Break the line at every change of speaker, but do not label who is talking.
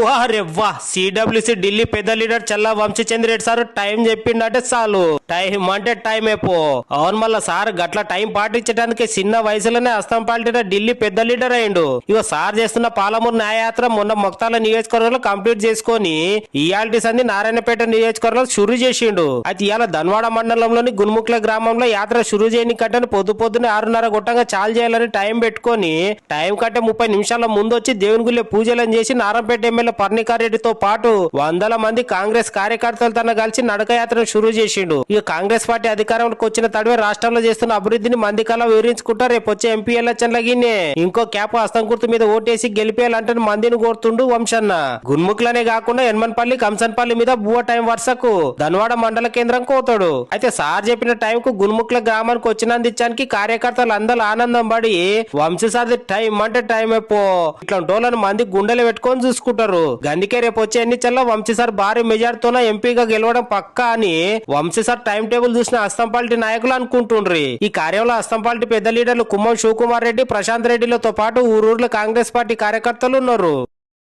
వారే వా సిడబ్ల్యూసి ఢిల్లీ పెద్ద leader Challa Vamshichandra Reddy sir time చెప్పిండంటే చాలు. టైం అంటే టైం అయిపో అవును మళ్ళా సార్ గట్ల టైం పాటించడానికి చిన్న వయసులోనే అస్తం పాల్టిన ఢిల్లీ పెద్ద లీడర్ అయిండు. ఇక సార్ చేస్తున్న పాలమూరు న్యాయయాత్ర మొన్న మొక్తాల నియోజకవర్గంలో కంప్లీట్ చేసుకొని ఇయాల్టి సంది నారాయణపేట నియోజకవర్గంలో షురు చేసిండు. అయితే ఇవాళ ధన్వాడ మండలంలోని గున్ముక్ల గ్రామంలో యాత్ర షురు చేయని కంటే పొద్దు పొద్దునే ఆరున్నర గొట్టంగా చాలు చేయాలని టైం పెట్టుకొని టైం కంటే ముప్పై నిమిషాల ముందు వచ్చి దేవుని గుళ్ళే పూజలను చేసి నారంపేట ఎమ్మెల్యే పర్ణికారెడ్డితో పాటు వందల మంది కాంగ్రెస్ కార్యకర్తలతో కలిసి నడక యాత్రను షురూ చేసిండు. ఇక కాంగ్రెస్ పార్టీ అధికారంలోకి వచ్చిన తడివే రాష్ట్రంలో చేస్తున్న అభివృద్ధిని మంది వివరించుకుంటా రేపు వచ్చే ఎంపీ ఎలక్షన్ లగినే ఇంకో క్యాప్ హస్తం గుర్తు మీద ఓటేసి గెలిపేయాలంటే మందిని కోరుతుండు వంశన్న. గున్ముఖులనే కాకుండా ఎన్మన్పల్లి కంసన్పల్లి మీద బువ టైం వరుసకు ధన్వాడ మండల కేంద్రం కోతాడు. అయితే సార్ చెప్పిన టైం కు గున్ముక్ల గ్రామానికి వచ్చినందించడానికి కార్యకర్తలు అందరూ ఆనందం పడి వంశీ సార్ది టైం అంటే టైం అయిపో ఇట్లా టోళ్ళని మంది గుండెలు పెట్టుకొని చూసుకుంటారు. గందుకే రేపు వచ్చే ఎన్నికల్లో వంశీ సార్ భారీ మెజార్టీతోన ఎంపీగా గెలవడం పక్కా అని వంశీ సార్ టైం టేబుల్ చూసిన అస్తంపాల్టీ నాయకులు అనుకుంటుండ్రి. ఈ కార్యంలో అస్తంపాల్టీ పెద్ద లీడర్లు కుమ్మం శివకుమార్ రెడ్డి ప్రశాంత్ రెడ్డిలతో పాటు ఊరూర్లో కాంగ్రెస్ పార్టీ కార్యకర్తలు ఉన్నారు.